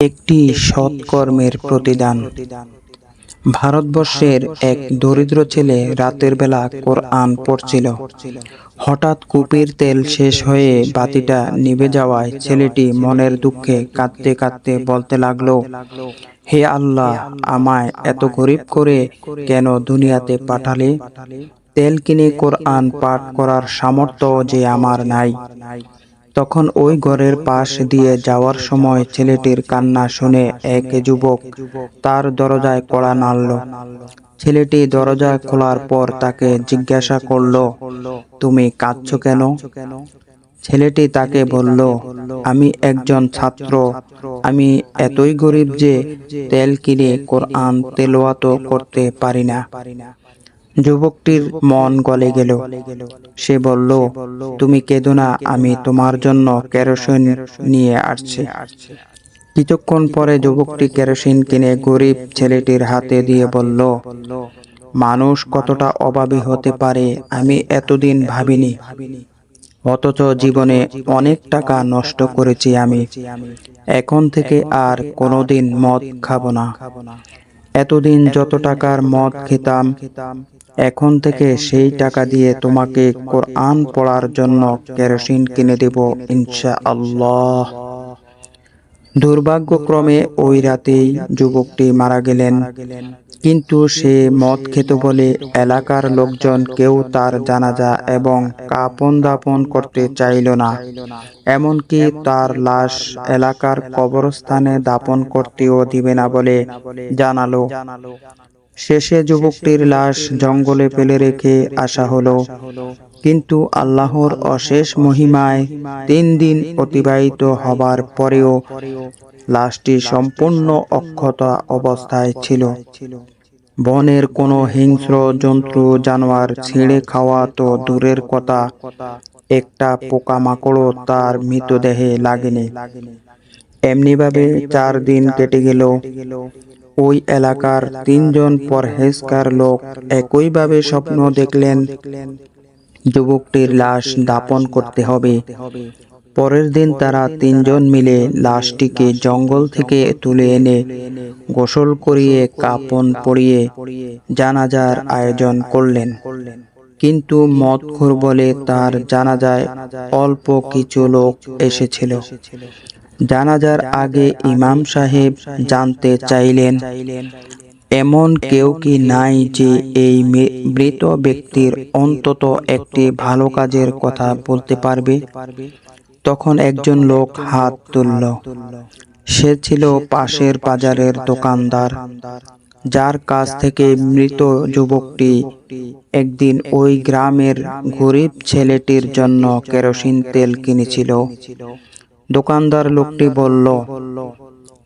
একটি সৎকর্মের প্রতিদান। ভারতবর্ষের এক দরিদ্র ছেলে রাতের বেলা কোরআন পড়ছিল। হঠাৎ কুপির তেল শেষ হয়ে বাতিটা নিভে যাওয়ায় ছেলেটি মনের দুঃখে কাঁদতে কাঁদতে বলতে লাগল, হে আল্লাহ, আমায় এত গরিব করে কেন দুনিয়াতে পাঠালে? তেল কিনে কোরআন পাঠ করার সামর্থ্য যে আমার নাই। তখন ওই ঘরের পাশ দিয়ে যাওয়ার সময় ছেলেটির কান্না শুনে এক যুবক তার দরজায় কড়া নাড়ল। ছেলেটি দরজা খোলার পর তাকে জিজ্ঞাসা করল তুমি কাঁদছ কেন? ছেলেটি তাকে বলল আমি একজন ছাত্র আমি এতই গরিব যে তেল কিনে কোরআন তেলোয়াত করতে পারি না। যুবকটির মন গলে গেল। সে বলল তুমি কেঁদো না আমি তোমার জন্য কেরোসিন নিয়ে আসছি। কিছুক্ষণ পরে যুবকটি কেরোসিন কিনে গরিব ছেলেটির হাতে দিয়ে বলল মানুষ কতটা অভাবী হতে পারে আমি এতদিন ভাবিনি। অথচ জীবনে অনেক টাকা নষ্ট করেছি আমি। এখন থেকে আর কোনোদিন মদ খাব না। এতদিন যত টাকার মদ খেতাম এখন থেকে সেই টাকা দিয়ে তোমাকে কোরআন পড়ার জন্য কেরোসিন কিনে দেব ইনশা আল্লাহ দুর্ভাগ্যক্রমে ওই রাতেই যুবকটি মারা গেলেন। কিন্তু সে মদ খেত বলে এলাকার লোকজন কেউ তার জানাজা এবং কাপন দাপন করতে চাইল না। এমনকি তার লাশ এলাকার কবরস্থানে দাপন করতেও দিবে না বলে জানালো। শেষে যুবকটির লাশ জঙ্গলে ফেলে রেখে আসা হলো। কিন্তু আল্লাহর অশেষ মহিমায় তিন দিন অতিবাহিত হবার পরেও লাশটি সম্পূর্ণ অক্ষত অবস্থায় ছিল। বনের কোনো হিংস্র জন্তু জানোয়ার ছিঁড়ে খাওয়া তো দূরের কথা। একটা পোকামাকড়ও তার মৃতদেহে লাগেনি। এমনিভাবে চার দিন কেটে গেল। ওই এলাকার তিনজন পরহেজকার লোক একইভাবে স্বপ্ন দেখলেন যুবকটির লাশ দাপন করতে হবে। পরের দিন তারা তিনজন মিলে লাশটিকে জঙ্গল থেকে তুলে এনে গোসল করিয়ে, কাপন পরিয়ে জানাজার আয়োজন করলেন। কিন্তু মদখোর বলে তার জানাজায় অল্প কিছু লোক এসেছিল। জানাজার আগে ইমাম সাহেব জানতে চাইলেন, এমন কেউ কি নাই যে এই মৃত ব্যক্তির অন্তত একটি ভালো কাজের কথা বলতে পারবে? তখন একজন লোক হাত তুলল। সে ছিল পাশের বাজারের দোকানদার, যার কাছ থেকে মৃত যুবকটি একদিন ওই গ্রামের গরিব ছেলেটির জন্য কেরোসিন তেল কিনেছিল। দোকানদার লোকটি বলল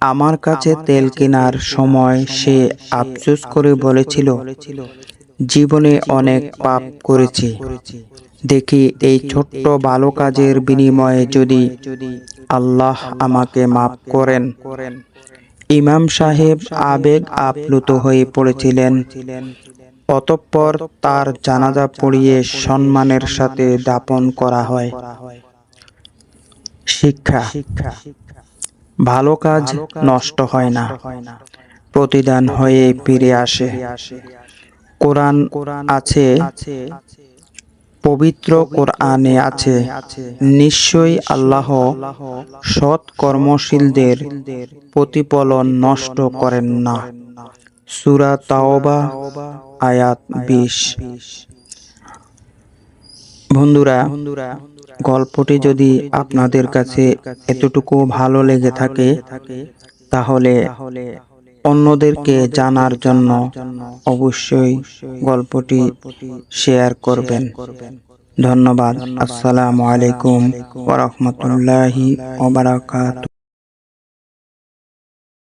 আমার কাছে তেল কেনার সময় সে আফসোস করে বলেছিল জীবনে অনেক পাপ করেছি। দেখি এই ছোট্ট ভালো কাজের বিনিময়ে যদি আল্লাহ আমাকে মাফ করেন। ইমাম সাহেব আবেগ আপ্লুত হয়ে পড়েছিলেন। অতঃপর তার জানাজা পড়িয়ে সম্মানের সাথে দাপন করা হয়। শিক্ষা। শিক্ষা ভালো কাজ নষ্ট হয় না। প্রতিদান হয়ে ফিরে আসে। কোরআন আছে, পবিত্র কোরআনে আছে। নিশ্চয়ই আল্লাহ সৎ কর্মশীলদের প্রতিফলন নষ্ট করেন না। সুরা তাওবা, আয়াত বিশ। বন্ধুরা বন্ধুরা গল্পটি যদি আপনাদের কাছে এতটুকু ভালো লেগে থাকে তাহলে অন্যদেরকে জানার জন্য অবশ্যই গল্পটি শেয়ার করবেন। ধন্যবাদ। আসসালামু আলাইকুম ওরহমতুল্লাহি ওবরাকাত